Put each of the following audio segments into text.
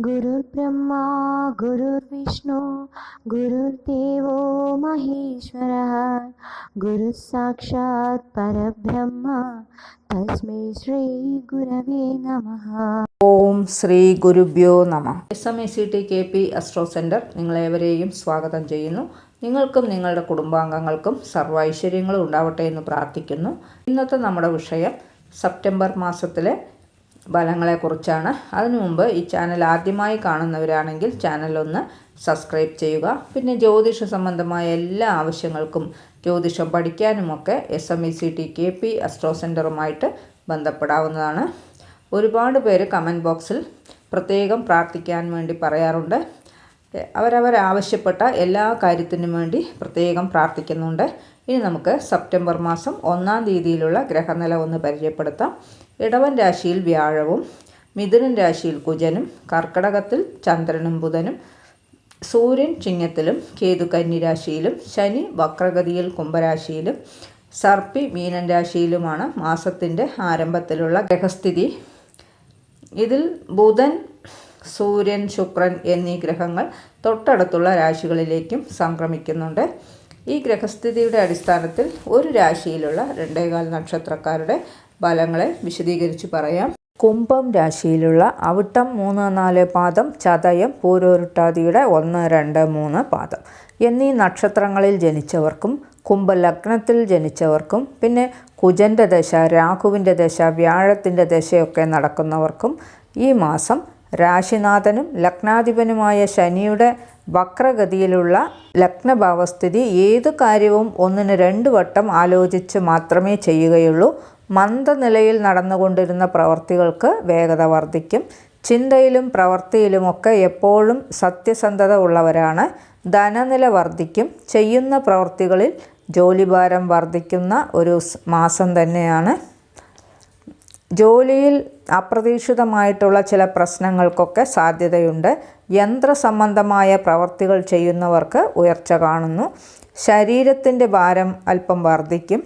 गुरुर्ब्रह्मा गुरुर्विष्णु गुरुर्देवो महेश्वरः गुरुः साक्षात् परब्रह्म तस्मै श्रीगुरवे नमः ഓം ശ്രീ ഗുരുഭ്യോ നമ S M A C T K P astro centre നിങ്ങളേവരെയും സ്വാഗതം ചെയ്യുന്നു നിങ്ങൾക്കും നിങ്ങളുടെ കുടുംബാംഗങ്ങൾക്കും സർവ്വ ഐശ്വര്യങ്ങളും ഉണ്ടാവട്ടെ എന്ന് പ്രാർത്ഥിക്കുന്നു ഇന്നത്തെ നമ്മുടെ വിഷയം സെപ്റ്റംബർ മാസത്തിലെ ഫലങ്ങളെക്കുറിച്ചാണ്. അതിനു മുമ്പ് ഈ ചാനൽ ആദ്യമായി കാണുന്നവരാണെങ്കിൽ ചാനൽ ഒന്ന് സബ്സ്ക്രൈബ് ചെയ്യുക. പിന്നെ ജ്യോതിഷ സംബന്ധമായ എല്ലാ ആവശ്യങ്ങൾക്കും ജ്യോതിഷം പഠിക്കാനുമൊക്കെ S M E C T K P astro സെന്ററുമായിട്ട് ബന്ധപ്പെടാവുന്നതാണ്. ഒരുപാട് പേര് കമന്റ് ബോക്സിൽ പ്രത്യേകം പ്രാർത്ഥിക്കാൻ വേണ്ടി പറയാറുണ്ട്. അവരവരാവശ്യപ്പെട്ട എല്ലാ കാര്യത്തിനും വേണ്ടി പ്രത്യേകം പ്രാർത്ഥിക്കുന്നുണ്ട്. ഇനി നമുക്ക് സെപ്റ്റംബർ മാസം ഒന്നാം തീയതിയിലുള്ള ഗ്രഹനില ഒന്ന് പരിചയപ്പെടുത്താം. ഇടവൻ രാശിയിൽ വ്യാഴവും മിഥുനൻ രാശിയിൽ കുജനും കർക്കടകത്തിൽ ചന്ദ്രനും ബുധനും സൂര്യൻ ചിങ്ങത്തിലും കേതു കന്നി രാശിയിലും ശനി വക്രഗതിയിൽ കുംഭരാശിയിലും സർപ്പി മീനൻ രാശിയിലുമാണ് മാസത്തിന്റെ ആരംഭത്തിലുള്ള ഗ്രഹസ്ഥിതി. ഇതിൽ ബുധൻ സൂര്യൻ ശുക്രൻ എന്നീ ഗ്രഹങ്ങൾ തൊട്ടടുത്തുള്ള രാശികളിലേക്കും സംക്രമിക്കുന്നുണ്ട്. ഈ ഗ്രഹസ്ഥിതിയുടെ അടിസ്ഥാനത്തിൽ ഒരു രാശിയിലുള്ള രണ്ടേകാൽ നക്ഷത്രക്കാരുടെ ഫലങ്ങളെ വിശദീകരിച്ച് പറയാം. കുംഭം രാശിയിലുള്ള അവിട്ടം മൂന്ന് നാല് പാദം ചതയം പൂരോരുട്ടാതിയുടെ ഒന്ന് രണ്ട് മൂന്ന് പാദം എന്നീ നക്ഷത്രങ്ങളിൽ ജനിച്ചവർക്കും കുംഭലഗ്നത്തിൽ ജനിച്ചവർക്കും പിന്നെ കുജന്റെ ദശ രാഹുവിന്റെ ദശ വ്യാഴത്തിന്റെ ദശയൊക്കെ നടക്കുന്നവർക്കും ഈ മാസം രാശിനാഥനും ലഗ്നാധിപനുമായ ശനിയുടെ വക്രഗതിയിലുള്ള ലഗ്നഭാവസ്ഥിതി ഏതു കാര്യവും ഒന്നിന് രണ്ട് വട്ടം ആലോചിച്ച് മാത്രമേ ചെയ്യുകയുള്ളൂ. മന്ദനിലയിൽ നടന്നുകൊണ്ടിരുന്ന പ്രവർത്തികൾക്ക് വേഗത വർദ്ധിക്കും. ചിന്തയിലും പ്രവൃത്തിയിലുമൊക്കെ എപ്പോഴും സത്യസന്ധത ഉള്ളവരാണ്. ധനനില വർദ്ധിക്കും. ചെയ്യുന്ന പ്രവൃത്തികളിൽ ജോലിഭാരം വർദ്ധിക്കുന്ന ഒരു മാസം തന്നെയാണ് ജോലിയിൽ അപ്രതീക്ഷിതമായിട്ടുള്ള ചില പ്രശ്നങ്ങൾക്കൊക്കെ സാധ്യതയുണ്ട്. യന്ത്രസംബന്ധമായ പ്രവർത്തികൾ ചെയ്യുന്നവർക്ക് ഉയർച്ച കാണുന്നു. ശരീരത്തിന്റെ ഭാരം അല്പം വർദ്ധിക്കും.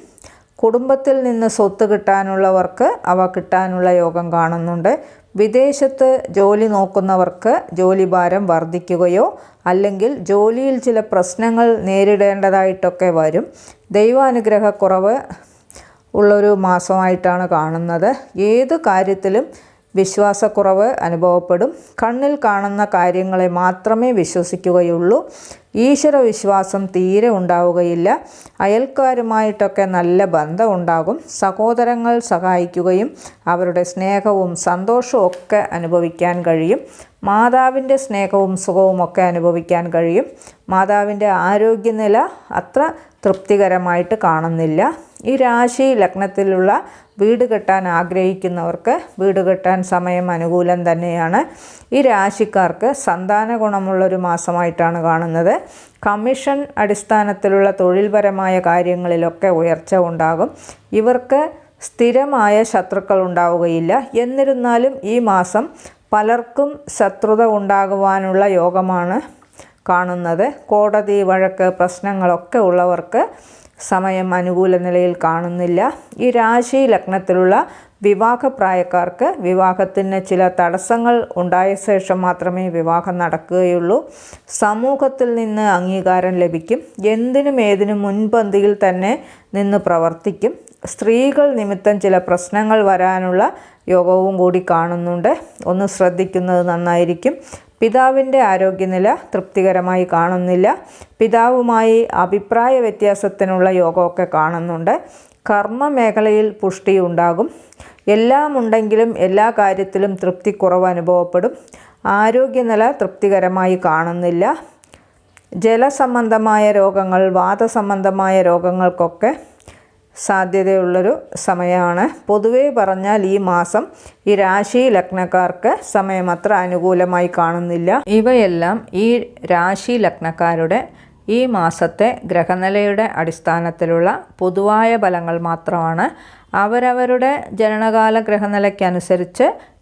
കുടുംബത്തിൽ നിന്ന് സ്വത്ത് കിട്ടാനുള്ളവർക്ക് അവ കിട്ടാനുള്ള യോഗം കാണുന്നുണ്ട്. വിദേശത്ത് ജോലി നോക്കുന്നവർക്ക് ജോലി ഭാരം വർദ്ധിക്കുകയോ അല്ലെങ്കിൽ ജോലിയിൽ ചില പ്രശ്നങ്ങൾ നേരിടേണ്ടതായിട്ടൊക്കെ വരും. ദൈവാനുഗ്രഹക്കുറവ് ഉള്ളൊരു മാസമായിട്ടാണ് കാണുന്നത്. ഏത് കാര്യത്തിലും വിശ്വാസക്കുറവ് അനുഭവപ്പെടും. കണ്ണിൽ കാണുന്ന കാര്യങ്ങളെ മാത്രമേ വിശ്വസിക്കുകയുള്ളൂ. ഈശ്വര വിശ്വാസം തീരെ ഉണ്ടാവുകയില്ല. അയൽക്കാരുമായിട്ടൊക്കെ നല്ല ബന്ധം ഉണ്ടാകും. സഹോദരങ്ങൾ സഹായിക്കുകയും അവരുടെ സ്നേഹവും സന്തോഷവും ഒക്കെ അനുഭവിക്കാൻ കഴിയും. മാതാവിന്റെ സ്നേഹവും സുഖവും ഒക്കെ അനുഭവിക്കാൻ കഴിയും. മാതാവിന്റെ ആരോഗ്യനില അത്ര തൃപ്തികരമായിട്ട് കാണുന്നില്ല. ഈ രാശി ലഗ്നത്തിലുള്ള വീട് കെട്ടാൻ ആഗ്രഹിക്കുന്നവർക്ക് വീട് കെട്ടാൻ സമയം അനുകൂലം തന്നെയാണ്. ഈ രാശിക്കാർക്ക് സന്താന ഗുണമുള്ളൊരു മാസമായിട്ടാണ് കാണുന്നത്. കമ്മീഷൻ അടിസ്ഥാനത്തിലുള്ള തൊഴിൽപരമായ കാര്യങ്ങളിലൊക്കെ ഉയർച്ച ഉണ്ടാകും. ഇവർക്ക് സ്ഥിരമായ ശത്രുക്കൾ ഉണ്ടാവുകയില്ല. എന്നിരുന്നാലും ഈ മാസം പലർക്കും ശത്രുത ഉണ്ടാകുവാനുള്ള യോഗമാണ് കാണുന്നത്. കോടതി വഴക്ക് പ്രശ്നങ്ങളൊക്കെ ഉള്ളവർക്ക് സമയം അനുകൂല നിലയിൽ കാണുന്നില്ല. ഈ രാശി ലഗ്നത്തിലുള്ള വിവാഹപ്രായക്കാർക്ക് വിവാഹത്തിന് ചില തടസ്സങ്ങൾ ഉണ്ടായ ശേഷം മാത്രമേ വിവാഹം നടക്കുകയുള്ളൂ. സമൂഹത്തിൽ നിന്ന് അംഗീകാരം ലഭിക്കും. എന്തിനും ഏതിനും മുൻപന്തിയിൽ തന്നെ നിന്ന് പ്രവർത്തിക്കും. സ്ത്രീകൾ നിമിത്തം ചില പ്രശ്നങ്ങൾ വരാനുള്ള യോഗവും കൂടി കാണുന്നുണ്ട്. ഒന്ന് ശ്രദ്ധിക്കുന്നത് നന്നായിരിക്കും. പിതാവിന്റെ ആരോഗ്യനില തൃപ്തികരമായി കാണുന്നില്ല. പിതാവുമായി അഭിപ്രായ വ്യത്യാസത്തിനുള്ള യോഗമൊക്കെ കാണുന്നുണ്ട്. കർമ്മ മേഖലയിൽ പുഷ്ടി ഉണ്ടാകും എല്ലാം ഉണ്ടെങ്കിലും എല്ലാ കാര്യത്തിലും തൃപ്തി കുറവ് അനുഭവപ്പെടും ആരോഗ്യനില തൃപ്തികരമായി കാണുന്നില്ല. ജലസംബന്ധമായ രോഗങ്ങൾ വാദസംബന്ധമായ രോഗങ്ങൾക്കൊക്കെ സാധ്യതയുള്ളൊരു സമയമാണ്. പൊതുവേ പറഞ്ഞാൽ ഈ മാസം ഈ രാശി ലഗ്നക്കാർക്ക് സമയം അത്ര അനുകൂലമായി കാണുന്നില്ല. ഇവയെല്ലാം ഈ രാശി ലഗ്നക്കാരുടെ ഈ മാസത്തെ ഗ്രഹനിലയുടെ അടിസ്ഥാനത്തിലുള്ള പൊതുവായ ഫലങ്ങൾ മാത്രമാണ്. അവരവരുടെ ജനനകാല ഗ്രഹനിലയ്ക്കനുസരിച്ച്